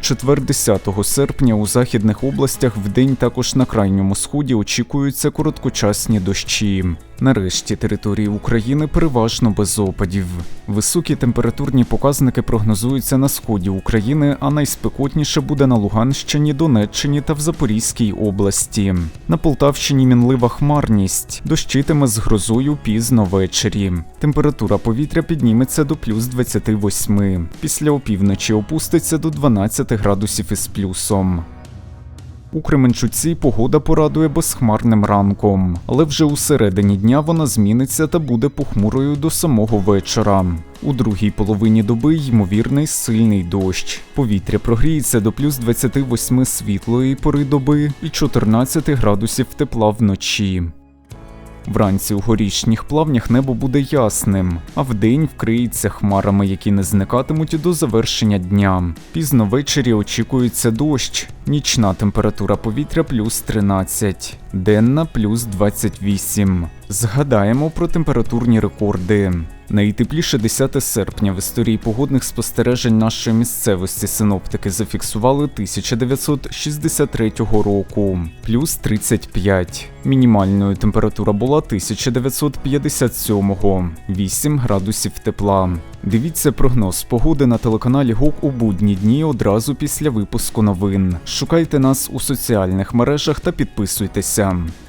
четвер 10 серпня у західних областях вдень також на крайньому сході очікуються короткочасні дощі. Нарешті території України переважно без опадів. Високі температурні показники прогнозуються на сході України, а найспекотніше буде на Луганщині, Донеччині та в Запорізькій області. На Полтавщині мінлива хмарність, дощитиме з грозою пізно ввечері. Температура повітря підніметься до плюс 28. Після опівночі опуститься до 12 градусів із плюсом. У Кременчуці погода порадує безхмарним ранком, але вже у середині дня вона зміниться та буде похмурою до самого вечора. У другій половині доби ймовірний сильний дощ. Повітря прогріється до плюс 28 світлої пори доби і 14 градусів тепла вночі. Вранці у горішніх плавнях небо буде ясним, а вдень вкриється хмарами, які не зникатимуть до завершення дня. Пізно ввечері очікується дощ, нічна температура повітря плюс 13, денна плюс 28. Згадаємо про температурні рекорди. Найтепліше 10 серпня в історії погодних спостережень нашої місцевості синоптики зафіксували 1963 року, плюс 35. Мінімальною температура була 1957, 8 градусів тепла. Дивіться прогноз погоди на телеканалі ГОК у будні дні одразу після випуску новин. Шукайте нас у соціальних мережах та підписуйтеся. Welcome.